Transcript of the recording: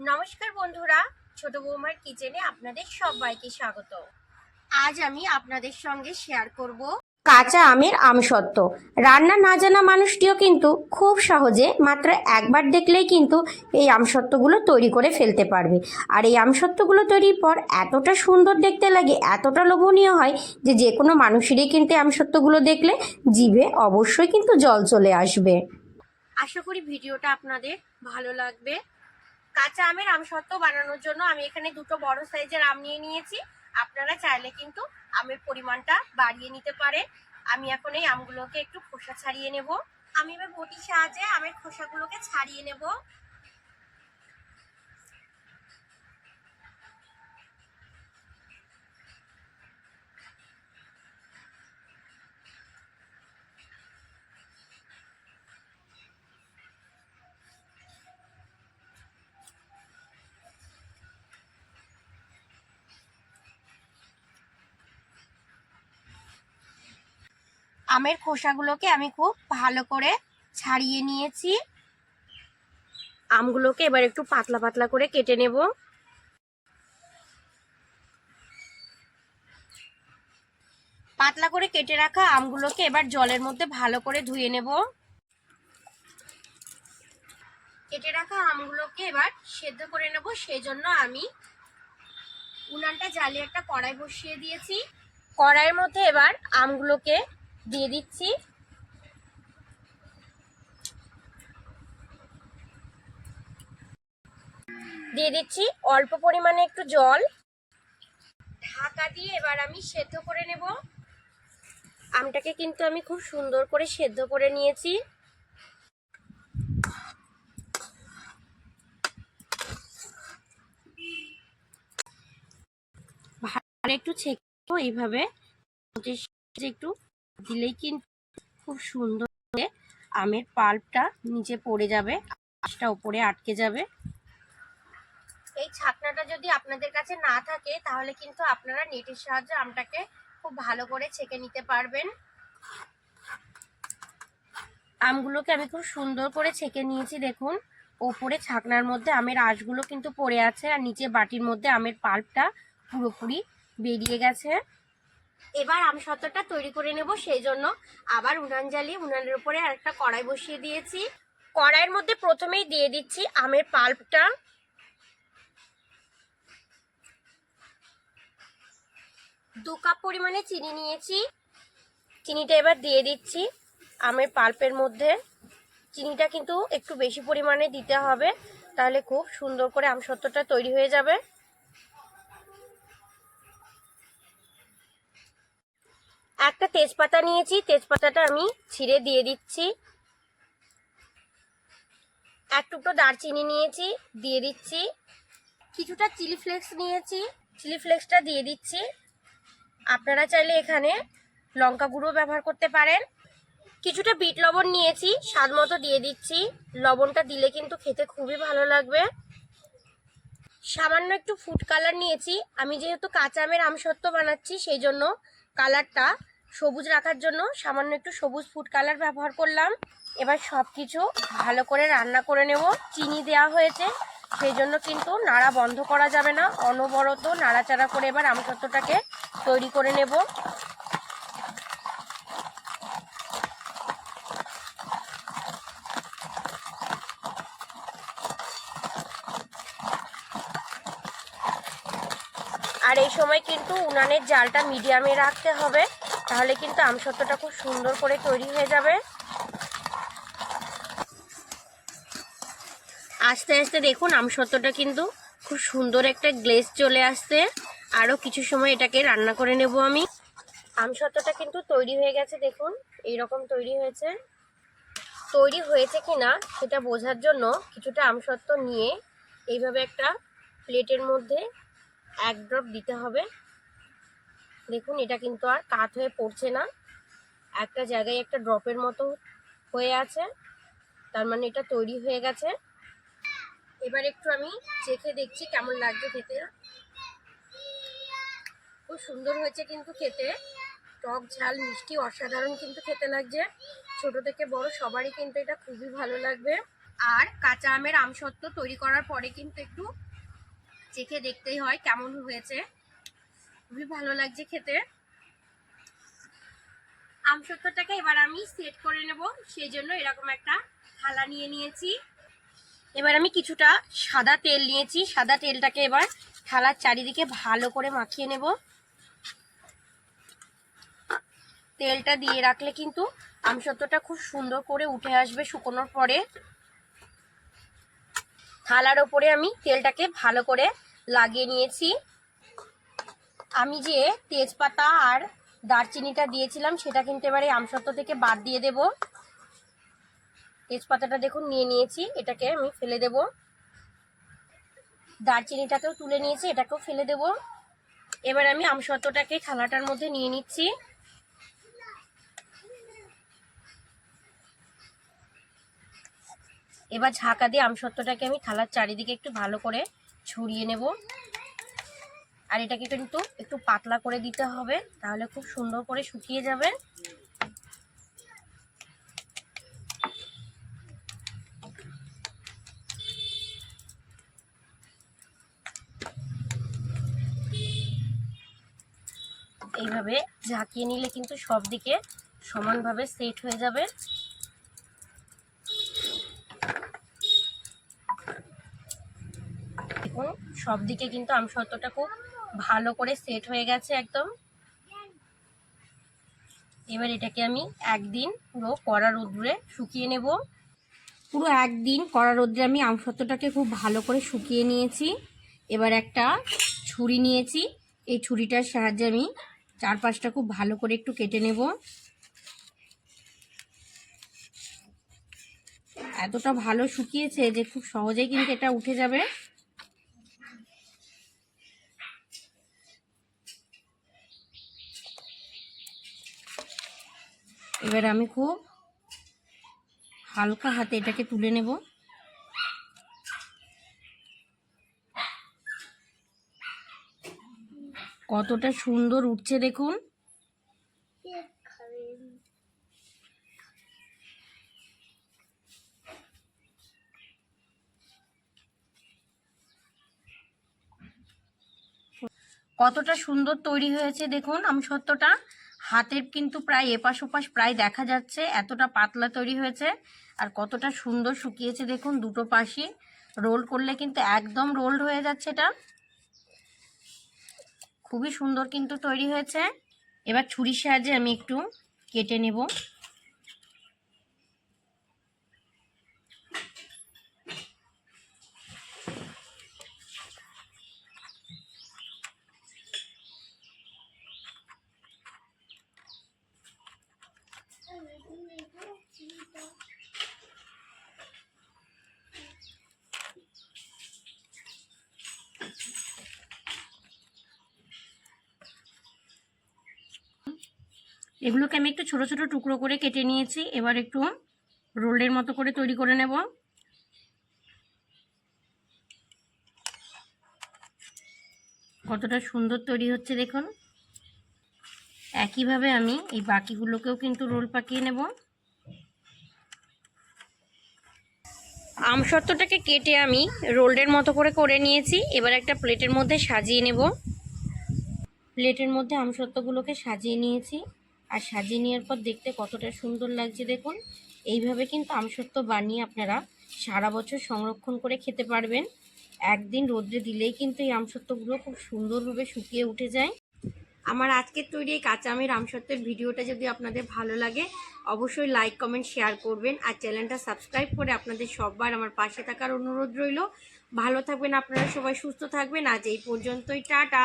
নমস্কার বন্ধুরা, ছোট বৌমার কিচেনে আপনাদের সবাইকে স্বাগত। আজ আমি আপনাদের সঙ্গে শেয়ার করব কাঁচা আমের আমসত্ত্ব। রান্না না জানা মানুষটিও কিন্তু খুব সহজে মাত্র একবার দেখলেই কিন্তু এই আমসত্ত্বগুলো তৈরি করে ফেলতে পারবে। আর এই আমসত্ত্বগুলো তৈরির পর এতটা সুন্দর দেখতে লাগে, এতটা লোভনীয় হয় যে যে কোনো মানুষেরই কিন্তু আমসত্ত্বগুলো দেখলে জিভে অবশ্যই কিন্তু জল চলে আসবে। আশা করি ভিডিওটা আপনাদের ভালো লাগবে। কাঁচা আমের আমসত্ত্ব বানানোর জন্য আমি এখানে দুটো বড় সাইজের আম নিয়ে নিয়েছি। আপনারা চাইলে কিন্তু আমের পরিমাণটা বাড়িয়ে নিতে পারেন। আমি এখন এই আমগুলোকে একটু খোসা ছাড়িয়ে নেব। আমি এবার বটির সাহায্যে আমের খোসাগুলোকে ছাড়িয়ে নেব। আমের খোসাগুলোকে আমি খুব ভালো করে ছাড়িয়ে নিয়েছি। আমগুলোকে এবার একটু পাতলা পাতলা করে কেটে নেব। পাতলা করে কেটে রাখা আমগুলোকে এবার জলের মধ্যে ভালো করে ধুয়ে নেব। কেটে রাখা আমগুলোকে এবার সেদ্ধ করে নেব সেই জন্য আমি উনানটা জ্বালিয়ে একটা কড়াই বসিয়ে দিয়েছি। কড়াইয়ের মধ্যে এবার আমগুলোকে দিয়ে দিচ্ছি। দিয়ে দিচ্ছি অল্প পরিমাণে একটু জল। ঢাকা দিয়ে এবার আমি সেদ্ধ করে নেব। আমটাকে কিন্তু আমি খুব সুন্দর করে সেদ্ধ করে নিয়েছি। ভালো একটু ছেঁকে এইভাবে। একটু দিলেই কিন্তু খুব সুন্দর আমের পাল্পটা নিচে পড়ে যাবে, আঁশটা উপরে আটকে যাবে। এই ছাকনাটা যদি আপনাদের কাছে না থাকে, তাহলে কিন্তু আপনারা নেটের সাহায্যে আমটাকে খুব ভালো করে ছেঁকে নিতে পারবেন। আমগুলোকে আমি খুব সুন্দর করে ছেঁকে নিয়েছি, দেখুন। ওপরে ছাকনার মধ্যে আমের আঁশগুলো কিন্তু পড়ে আছে, আর নিচে বাটির মধ্যে আমের পাল্পটা পুরোপুরি বেরিয়ে গেছে। এবার আম সত্ত্বটা তৈরি করে নেব সেই জন্য আবার উনান জ্বালিয়ে উনানের উপরে একটা কড়াই বসিয়ে দিয়েছি। কড়াইয়ের মধ্যে প্রথমেই দিয়ে দিচ্ছি আমের পাল্পটা। দু কাপ পরিমাণে চিনি নিয়েছি। চিনিটা এবার দিয়ে দিচ্ছি আমের পাল্পের মধ্যে। চিনিটা কিন্তু একটু বেশি পরিমাণে দিতে হবে, তাহলে খুব সুন্দর করে আমসত্ত্বটা তৈরি হয়ে যাবে। একটা তেজপাতা নিয়েছি, তেজপাতাটা আমি ছিঁড়ে দিয়ে দিচ্ছি। এক টুকরো দারচিনি নিয়েছি, দিয়ে দিচ্ছি। কিছুটা চিলি ফ্লেক্স নিয়েছি, চিলি ফ্লেক্সটা দিয়ে দিচ্ছি। আপনারা চাইলে এখানে লঙ্কা গুঁড়ো ব্যবহার করতে পারেন। কিছুটা বিট লবণ নিয়েছি, স্বাদ মতো দিয়ে দিচ্ছি। লবণটা দিলে কিন্তু খেতে খুবই ভালো লাগবে। সামান্য একটু ফুড কালার নিয়েছি। আমি যেহেতু কাঁচা আমের আমসত্ত্ব বানাচ্ছি, সেই জন্য কালারটা সবুজ রাখার জন্য সামান্য একটু সবুজ ফুড কালার ব্যবহার করলাম। এবার সব কিছু ভালো করে রান্না করে নেব। চিনি দেওয়া হয়েছে, সেই জন্য কিন্তু নাড়া বন্ধ করা যাবে না। অনবরত নাড়াচাড়া করে এবার আমসত্ত্বটাকে তৈরি করে নেব। আর এই সময় কিন্তু উনানের জালটা মিডিয়ামে রাখতে হবে। তাহলে কিন্তু আমসত্ত্বটা খুব সুন্দর করে তৈরি হয়ে যাবে। আস্তে আস্তে দেখুন, আমসত্ত্বটা কিন্তু খুব সুন্দর একটা গ্লেজ চলে আসছে। আরও কিছু সময় এটাকে রান্না করে নেব আমি। আমসত্ত্বটা কিন্তু তৈরি হয়ে গেছে, দেখুন এই রকম তৈরি হয়েছে। তৈরি হয়েছে কি না সেটা বোঝার জন্য কিছুটা আমসত্ত্ব নিয়ে এইভাবে একটা প্লেটের মধ্যে এক ড্রপ দিতে হবে। দেখুন, এটা কিন্তু আর কাত হয়ে পড়ছে না। একটা জায়গায় একটা ড্রপের মতো হয়ে আছে। তার মানে এটা তৈরি হয়ে গেছে। এবার একটু আমি চেখে দেখছি কেমন লাগছে খেতে। খুব সুন্দর হয়েছে কিন্তু খেতে। টক ঝাল, মিষ্টি, অসাধারণ কিন্তু খেতে লাগছে। ছোট থেকে বড় সবারই কিন্তু এটা খুবই ভালো লাগবে। আর কাঁচা আমের আমসত্ত্ব তৈরি করার পরে কিন্তু একটু চেখে দেখতেই হয় কেমন হয়েছে। খুবই ভালো লাগছে খেতে। আমসত্ত্বটাকে এবার আমি সেট করে নেব সেই জন্য এরকম একটা থালা নিয়ে নিয়েছি। এবার আমি কিছুটা সাদা তেল নিয়েছি, সাদা তেলটাকে এবার থালার চারিদিকে ভালো করে মাখিয়ে নেব। তেলটা দিয়ে রাখলে কিন্তু আমসত্ত্বটা খুব সুন্দর করে উঠে আসবে শুকোনোর পরে। থালার ওপরে আমি তেলটাকে ভালো করে লাগিয়ে নিয়েছি। আমি যে তেজপাতা আর দারচিনিটা দিয়েছিলাম, সেটা কিন্তু এবারে আমসত্ত্ব থেকে বাদ দিয়ে দেব। তেজপাতাটা দেখুন, নিয়ে নিয়েছি, এটাকে আমি ফেলে দেব। দারচিনিটাকেও তুলে নিয়েছি, এটাকেও ফেলে দেব। এবার আমি আমসত্ত্বটাকে থালাটার মধ্যে নিয়ে নিচ্ছি। এবার ঝাঁকা দিয়ে আমসত্ত্বটাকে আমি থালার চারিদিকে একটু ভালো করে ছড়িয়ে নেব। আর এটাকে কিন্তু একটু পাতলা করে দিতে হবে, তাহলে খুব সুন্দর করে শুকিয়ে যাবে। এইভাবে ঝাঁকিয়ে নিলে কিন্তু সব দিকে সমানভাবে সেট হয়ে যাবে। সব দিকে কিন্তু আমসত্ত্বটা খুব ভালো করে সেট হয়ে গেছে একদম। এবার এটাকে আমি একদিন পুরো কড়া রোদ্রে শুকিয়ে নেব। পুরো একদিন কড়া রোদ্রে আমি আমসত্ত্বটাকে খুব ভালো করে শুকিয়ে নিয়েছি। এবার একটা ছুরি নিয়েছি। এই ছুরিটার সাহায্যে আমি চারপাশটা খুব ভালো করে একটু কেটে নেব। এতটা ভালো শুকিয়েছে যে খুব সহজেই কিন্তু এটা উঠে যাবে। এবার আমি খুব হালকা হাতে এটাকে তুলে নেব। কতটা সুন্দর উঠছে দেখুন। কতটা সুন্দর তৈরি হয়েছে দেখুন, আমি সত্যটা, হাতের কিন্তু প্রায় এপাশ ওপাশ প্রায় দেখা যাচ্ছে এতটা পাতলা তৈরি হয়েছে আর কতটা সুন্দর শুকিয়েছে দেখুন দুটো পাশই। রোল করলে কিন্তু একদম রোলড হয়ে যাচ্ছে এটা। খুবই সুন্দর কিন্তু তৈরি হয়েছে। এবার ছুরির সাহায্যে আমি একটু কেটে নেব। এগুলোকে আমি একটু ছোট ছোট টুকরো করে কেটে নিয়েছি। এবার একটু রোলের মতো করে তৈরি করে নেব। কতটা সুন্দর তৈরি হচ্ছে দেখুন। একইভাবে আমি এই বাকিগুলোকেও কিন্তু রোল পাকিয়ে নেব। আমসত্ত্বটাকে কেটে আমি রোলের মতো করে করে নিয়েছি। এবার একটা প্লেটের মধ্যে সাজিয়ে নেব। প্লেটের মধ্যে আমসত্ত্বগুলোকে সাজিয়ে নিয়েছি। আর সাজিয়ে নেওয়ার পর দেখতে কতটা সুন্দর লাগছে দেখুন। এইভাবে কিন্তু আমসত্ত্ব বানিয়ে আপনারা সারা বছর সংরক্ষণ করে খেতে পারবেন। একদিন রোদ্রে দিলেই কিন্তু এই আমসত্ত্বগুলো খুব সুন্দরভাবে শুকিয়ে উঠে যায়। আমার আজকের তৈরি এই কাঁচা আমের আমসত্ত্বের ভিডিওটা যদি আপনাদের ভালো লাগে, অবশ্যই লাইক কমেন্ট শেয়ার করবেন আর চ্যানেলটা সাবস্ক্রাইব করে আপনাদের সববার আমার পাশে থাকার অনুরোধ রইল। ভালো থাকবেন আপনারা সবাই, সুস্থ থাকবেন। আজ এই পর্যন্তই, টাটা।